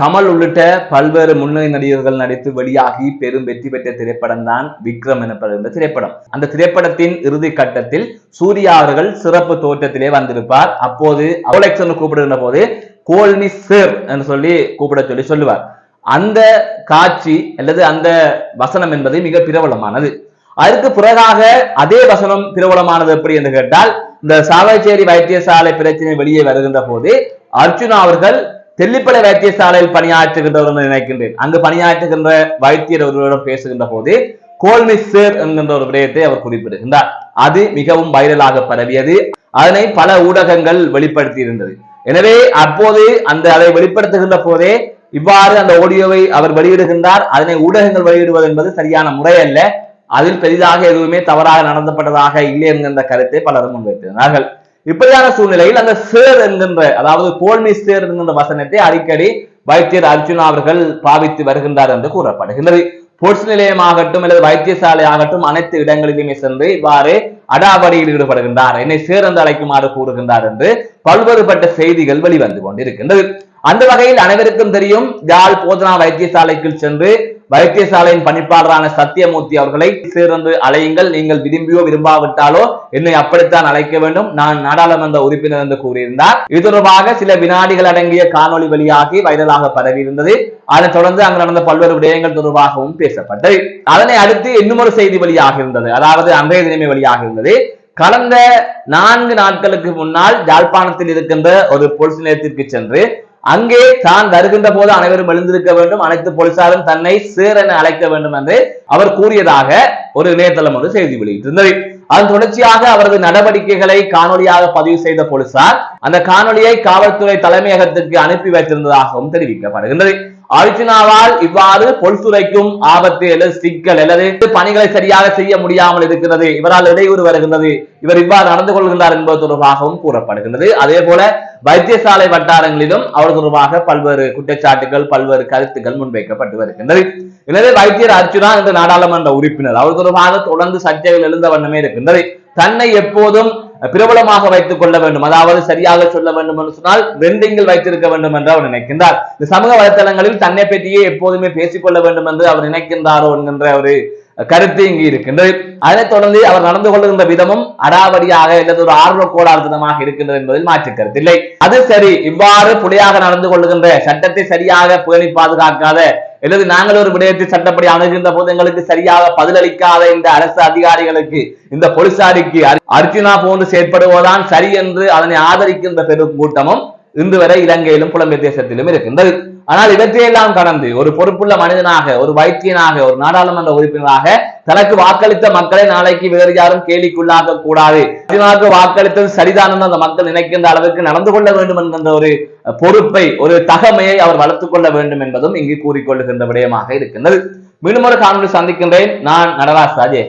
கமல் உள்ளிட்ட பல்வேறு முன்னணி நடிகர்கள் நடித்து வெளியாகி பெரும் வெற்றி பெற்ற திரைப்படம் தான் விக்ரம் எனப்படுகின்ற திரைப்படம். அந்த திரைப்படத்தின் இறுதி கட்டத்தில் சூர்யா அவர்கள் சிறப்பு தோற்றத்திலே வந்திருப்பார். அப்போது அவலக்ஷன் கூப்பிடுகின்ற போது கோல்மி சேர் என்று சொல்லி கூப்பிட சொல்லி சொல்லுவார். அந்த காட்சி அல்லது அந்த வசனம் என்பது மிக பிரபலமானது. அதற்கு பிறகாக அதே வசனம் பிரபலமானது எப்படி என்று கேட்டால் இந்த சாவச்சேரி வைத்தியசாலை பிரச்சனை வெளியே வருகின்ற போது அர்ஜுனா அவர்கள் தெல்லிப்பளை வைத்தியசாலையில் பணியாற்றுகின்றவர் என்று நினைக்கின்றேன். அங்கு பணியாற்றுகின்ற வைத்தியர் ஒருவரிடம் பேசுகின்ற போது கோல்மி சேர் என்கின்ற ஒரு விடயத்தை அவர் குறிப்பிடுகின்றார். அது மிகவும் வைரலாக பரவியது. அதனை பல ஊடகங்கள் வெளிப்படுத்தி இருந்தது எனவே அப்போது அந்த அதை வெளிப்படுத்துகின்ற போதே இவ்வாறு அந்த ஆடியோவை அவர் வெளியிடுகின்றார். அதனை ஊடகங்கள் வெளியிடுவது என்பது சரியான முறை அல்ல. அதில் பெரிதாக எதுவுமே தவறாக நடந்தப்பட்டதாக இல்லை என்கின்ற கருத்தை பலரும் முன்வைத்திருந்தார்கள். இப்படியான சூழ்நிலையில் அந்த சேர் என்கின்ற அதாவது கோல்மி சேர் என்கின்ற வசனத்தை அடிக்கடி வைத்தியர் அர்ஜுனா அவர்கள் பாவித்து வருகின்றார் என்று கூறப்படுகின்றது. பொலிஸ் நிலையமாகட்டும் அல்லது வைத்தியசாலை ஆகட்டும் அனைத்து இடங்களிலுமே சென்று இவ்வாறு அடாவடியில் ஈடுபடுகின்றார். என்னை சேர் என்று அழைக்குமாறு கூறுகின்றார் என்று பல்வேறுபட்ட செய்திகள் வெளிவந்து கொண்டிருக்கின்றது. அந்த வகையில் அனைவருக்கும் தெரியும் யாழ் போதனா வைத்தியசாலைக்குள் சென்று வைத்தியசாலையின் பணிப்பாளரான சத்தியமூர்த்தி அவர்களை சேர்ந்து அலையுங்கள். நீங்கள் விரும்பியோ விரும்பாவிட்டாலோ என்னை அப்படித்தான் அழைக்க வேண்டும். நான் நாடாளுமன்ற உறுப்பினர் என்று கூறியிருந்தார். இது தொடர்பாக சில வினாடிகள் அடங்கிய காணொலி வழியாகி வைரலாக பரவி இருந்தது அதனைத் தொடர்ந்து அங்கு நடந்த பல்வேறு விடயங்கள் தொடர்பாகவும் பேசப்பட்டது. அதனை அடுத்து இன்னும் ஒரு செய்தி வெளியாக இருந்தது அதாவது அன்றைய தினமே வெளியாக இருந்தது கடந்த நான்கு நாட்களுக்கு முன்னால் யாழ்ப்பாணத்தில் இருக்கின்ற ஒரு பொலிஸ் நிலையத்திற்கு சென்று அங்கே தான் வருகின்ற போது அனைவரும் எழுந்திருக்க வேண்டும். அனைத்து போலீசாரும் தன்னை சேர் என அழைக்க வேண்டும் என்று அவர் கூறியதாக ஒரு இணையதளம் ஒரு செய்தி வெளியிட்டிருந்தது. அதன் தொடர்ச்சியாக அவரது நடவடிக்கைகளை காணொலியாக பதிவு செய்த போலீசார் அந்த காணொலியை காவல்துறை தலைமையகத்திற்கு அனுப்பி வைத்திருந்ததாகவும் தெரிவிக்கப்படுகின்றது. அர்ஜுனாவால் இவ்வாறு பொல்துறைக்கும் ஆபத்து அல்லது சிக்கல் அல்லது பணிகளை சரியாக செய்ய முடியாமல் இருக்கிறது. இவரால் இடையூறு வருகின்றது. இவர் இவ்வாறு நடந்து கொள்கின்றார் என்பது தொடர்பாகவும் கூறப்படுகின்றது. அதே போல வைத்தியசாலை வட்டாரங்களிலும் அவர் தொடர்பாக பல்வேறு குற்றச்சாட்டுகள் பல்வேறு கருத்துக்கள் முன்வைக்கப்பட்டு வருகின்றது. எனவே வைத்தியர் அர்ஜுனா என்ற நாடாளுமன்ற உறுப்பினர் அவர் தொடர்பாக தொடர்ந்து சர்ச்சைகள் எழுந்த வண்ணமே இருக்கின்றது. தன்னை எப்போதும் பிரபலமாக வைத்துக் கொள்ள வேண்டும். அதாவது சரியாக சொல்ல வேண்டும் என்று சொன்னால் ரெண்டிங்கில் வைத்திருக்க வேண்டும் என்று அவர் நினைக்கின்றார். இந்த சமூக வலைத்தளங்களில் தன்னை பற்றியே எப்போதுமே பேசிக்கொள்ள வேண்டும் என்று அவர் நினைக்கின்றாரோ என்கின்ற ஒரு கருத்து இங்கு இருக்கின்றது. அதனைத் தொடர்ந்து அவர் நடந்து கொள்கின்ற விதமும் அடாவடியாக அல்லது ஒரு ஆர்வ கோளாறுதமாக இருக்கின்றது என்பதில் மாற்று கருத்தில்லை. அது சரி. இவ்வாறு புலியாக நடந்து கொள்கின்ற சட்டத்தை சரியாக பேணி பாதுகாக்காத அல்லது நாங்கள் ஒரு விடயத்தை சட்டப்படி அணுகின்ற போது எங்களுக்கு சரியாக பதிலளிக்காத இந்த அரசு அதிகாரிகளுக்கு இந்த போலீசாருக்கு அர்ஜுனா போன்று செயற்படுவதுதான் சரி என்று அதனை ஆதரிக்கின்ற பெரும் கூட்டமும் இன்று வரை இலங்கையிலும் புலம்பெயர் தேசத்திலும் இருக்கின்றது. ஆனால் இவற்றையெல்லாம் கடந்து ஒரு பொறுப்புள்ள மனிதனாக ஒரு வைத்தியனாக ஒரு நாடாளுமன்ற உறுப்பினராக தனக்கு வாக்களித்த மக்களை நாளைக்கு வேறு யாரும் கேலிக்குள்ளாக்க கூடாது. அதிகமாக வாக்களித்தது சரிதான் அந்த மக்கள் நினைக்கின்ற அளவுக்கு நடந்து கொள்ள வேண்டும் என்கின்ற ஒரு பொறுப்பை ஒரு தகமையை அவர் வளர்த்துக் கொள்ள வேண்டும் என்பதும் இங்கு கூறிக்கொள்ளுகின்ற விடயமாக இருக்கின்றது. மீண்டும் ஒரு காணொலி சந்திக்கின்றேன். நான் நடராஜ் ராஜே